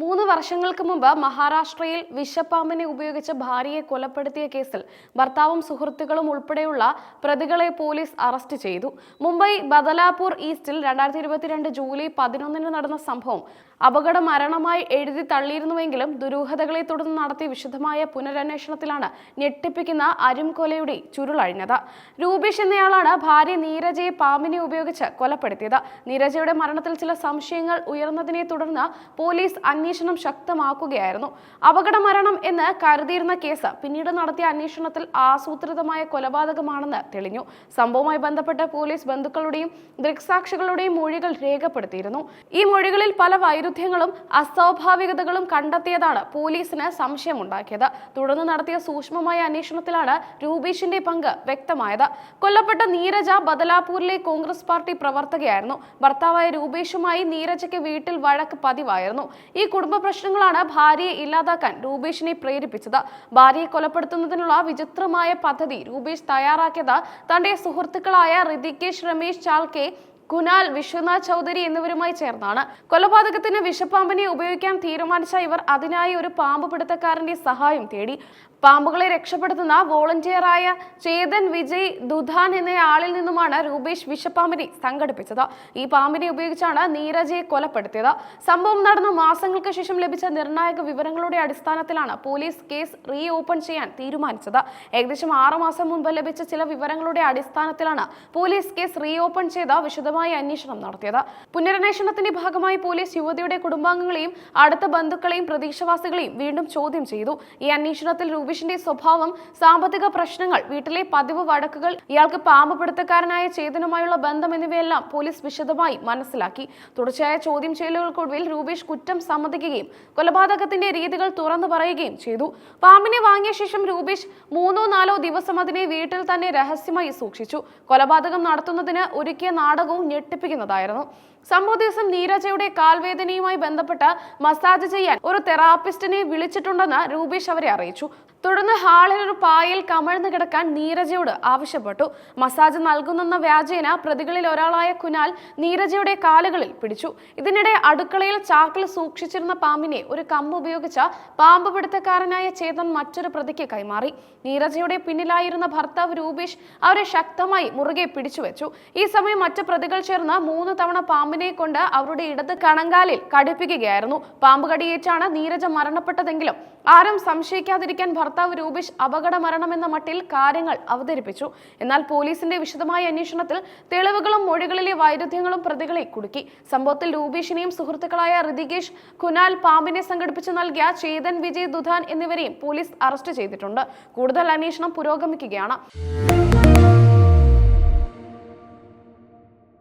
മൂന്ന് വർഷങ്ങൾക്ക് മുമ്പ് മഹാരാഷ്ട്രയിൽ വിഷപ്പാമ്പിനെ ഉപയോഗിച്ച് ഭാര്യയെ കൊലപ്പെടുത്തിയ കേസിൽ ഭർത്താവും സുഹൃത്തുക്കളും ഉൾപ്പെടെയുള്ള പ്രതികളെ പോലീസ് അറസ്റ്റ് ചെയ്തു. മുംബൈ ബദലാപൂർ ഈസ്റ്റിൽ രണ്ടായിരത്തി ഇരുപത്തിരണ്ട് ജൂലൈ പതിനൊന്നിന് നടന്ന സംഭവം അപകട മരണമായി എഴുതി തള്ളിയിരുന്നുവെങ്കിലും ദുരൂഹതകളെ തുടർന്ന് നടത്തിയ വിശദമായ പുനരന്വേഷണത്തിലാണ് ഞെട്ടിപ്പിക്കുന്ന അരുംകൊലയുടെ ചുരുളഴിഞ്ഞത്. രൂപേഷ് എന്നയാളാണ് ഭാര്യ നീരജയെ പാമ്പിനെ ഉപയോഗിച്ച് കൊലപ്പെടുത്തിയത്. നീരജയുടെ മരണത്തിൽ ചില സംശയങ്ങൾ ഉയർന്നതിനെ തുടർന്ന് പോലീസ് അന്വേഷണം ശക്തമാക്കുകയായിരുന്നു. അപകട മരണം എന്ന് കരുതിയിരുന്ന കേസ് പിന്നീട് നടത്തിയ അന്വേഷണത്തിൽ ആസൂത്രിതമായ കൊലപാതകമാണെന്ന് തെളിഞ്ഞു. സംഭവവുമായി ബന്ധപ്പെട്ട് പോലീസ് ബന്ധുക്കളുടെയും ദൃക്സാക്ഷികളുടെയും മൊഴികൾ രേഖപ്പെടുത്തിയിരുന്നു. ഈ മൊഴികളിൽ പല വൈരുദ്ധ്യങ്ങളും അസ്വാഭാവികതകളും കണ്ടെത്തിയതാണ് പോലീസിന് സംശയമുണ്ടാക്കിയത്. തുടർന്ന് നടത്തിയ സൂക്ഷ്മമായ അന്വേഷണത്തിലാണ് രൂപേഷിന്റെ പങ്ക് വ്യക്തമായത്. കൊല്ലപ്പെട്ട നീരജ ബദലാപൂരിലെ കോൺഗ്രസ് പാർട്ടി പ്രവർത്തകയായിരുന്നു. ഭർത്താവായ രൂപേഷുമായി നീരജയ്ക്ക് വീട്ടിൽ വഴക്ക് പതിവായിരുന്നു. ഈ കുടുംബ പ്രശ്നങ്ങളാണ് ഭാര്യയെ ഇല്ലാതാക്കാൻ രൂപേഷിനെ പ്രേരിപ്പിച്ചത്. ഭാര്യയെ കൊലപ്പെടുത്തുന്നതിനുള്ള വിചിത്രമായ പദ്ധതി രൂപേഷ് തയ്യാറാക്കിയത് തന്റെ സുഹൃത്തുക്കളായ ഋതികേഷ് രമേശ് ചാൽക്കെ കുനാൽ വിശ്വനാഥ് ചൗധരി എന്നിവരുമായി ചേർന്നാണ്. കൊലപാതകത്തിന് വിഷപ്പാമ്പിനെ ഉപയോഗിക്കാൻ തീരുമാനിച്ച ഇവർ അതിനായി ഒരു പാമ്പ് പിടുത്തക്കാരന്റെ സഹായം തേടി. പാമ്പുകളെ രക്ഷപ്പെടുത്തുന്ന വോളണ്ടിയറായ ചേതൻ വിജയ് ദുധാൻ എന്നയാളിൽ നിന്നുമാണ് രൂപേഷ് വിഷപ്പാമ്പിനെ സംഘടിപ്പിച്ചത്. ഈ പാമ്പിനെ ഉപയോഗിച്ചാണ് നീരജയെ കൊലപ്പെടുത്തിയത്. സംഭവം നടന്ന മാസങ്ങൾക്ക് ശേഷം ലഭിച്ച നിർണായക വിവരങ്ങളുടെ അടിസ്ഥാനത്തിലാണ് പോലീസ് കേസ് റീ ഓപ്പൺ ചെയ്യാൻ തീരുമാനിച്ചത്. ഏകദേശം ആറ് മാസം മുമ്പ് ലഭിച്ച ചില വിവരങ്ങളുടെ അടിസ്ഥാനത്തിലാണ് പോലീസ് കേസ് റീ ഓപ്പൺ ചെയ്ത് വിശദമായ അന്വേഷണം നടത്തിയത്. പുനരന്വേഷണത്തിന്റെ ഭാഗമായി പോലീസ് യുവതിയുടെ കുടുംബാംഗങ്ങളെയും അടുത്ത ബന്ധുക്കളെയും പ്രതീക്ഷവാസികളെയും വീണ്ടും ചോദ്യം ചെയ്തു. ഈ അന്വേഷണത്തിൽ രൂപീഷിന്റെ സ്വഭാവം സാമ്പത്തിക പ്രശ്നങ്ങൾ വീട്ടിലെ പതിവ് വടക്കുകൾ ഇയാൾക്ക് പാമ്പ് പിടുത്തക്കാരനായ ചേതനുമായുള്ള ബന്ധം എന്നിവയെല്ലാം പോലീസ് വിശദമായി മനസ്സിലാക്കി. തുടർച്ചയായ ചോദ്യം ചെയ്യലുകൾക്കൊടുവിൽ രൂപീഷ് കുറ്റം സമ്മതിക്കുകയും കൊലപാതകത്തിന്റെ രീതികൾ തുറന്നു പറയുകയും ചെയ്തു. പാമ്പിനെ വാങ്ങിയ ശേഷം രൂപീഷ് മൂന്നോ നാലോ ദിവസം അതിനെ വീട്ടിൽ തന്നെ രഹസ്യമായി സൂക്ഷിച്ചു. കൊലപാതകം നടത്തുന്നതിന് ഒരുക്കിയ നാടകവും ഞെട്ടിപ്പിക്കുന്നതായിരുന്നു. സംഭവ ദിവസം നീരജയുടെ കാൽവേദനയുമായി ബന്ധപ്പെട്ട് മസാജ് ചെയ്യാൻ ഒരു തെറാപ്പിസ്റ്റിനെ വിളിച്ചിട്ടുണ്ടെന്ന് രൂപേഷ് അവരെ അറിയിച്ചു. തുടർന്ന് ഹാളിൽ ഒരു പായയിൽ കമഴ്ന്നു കിടക്കാൻ നീരജയോട് ആവശ്യപ്പെട്ടു. മസാജ് നൽകുന്നെന്ന വ്യാജേന പ്രതികളിൽ ഒരാളായ കുനാൽ നീരജയുടെ കാലുകളിൽ പിടിച്ചു. ഇതിനിടെ അടുക്കളയിൽ ചാക്കിൽ സൂക്ഷിച്ചിരുന്ന പാമ്പിനെ ഒരു കമ്പ് ഉപയോഗിച്ച പാമ്പ് പിടുത്തക്കാരനായ ചേതൻ മറ്റൊരു പ്രതിക്ക് കൈമാറി. നീരജയുടെ പിന്നിലായിരുന്ന ഭർത്താവ് രൂപേഷ് അവരെ ശക്തമായി മുറുകെ പിടിച്ചുവെച്ചു ഈ സമയം മറ്റു പ്രതികൾ ചേർന്ന് മൂന്ന് തവണ പാമ്പിനെ കൊണ്ട് അവരുടെ ഇടത് കണങ്കാലിൽ കടിപ്പിക്കുകയായിരുന്നു. പാമ്പ് കടിയേറ്റാണ് നീരജ മരണപ്പെട്ടതെങ്കിലും ആരും സംശയിക്കാതിരിക്കാൻ ഭർത്താവ് രൂപേഷ് അപകട മരണമെന്ന മട്ടിൽ കാര്യങ്ങൾ അവതരിപ്പിച്ചു. എന്നാൽ പോലീസിന്റെ വിശദമായ അന്വേഷണത്തിൽ തെളിവുകളും മൊഴികളിലെ വൈരുദ്ധ്യങ്ങളും പ്രതികളെ കുടുക്കി. സംഭവത്തിൽ രൂപേഷിനെയും സുഹൃത്തുക്കളായ ഋതികേഷ് കുനാൽ പാമ്പിനെ സംഘടിപ്പിച്ചു നൽകിയ ചേതൻ വിജയ് ദുധാൻ എന്നിവരെയും പോലീസ് അറസ്റ്റ് ചെയ്തിട്ടുണ്ട്. കൂടുതൽ അന്വേഷണം പുരോഗമിക്കുകയാണ്.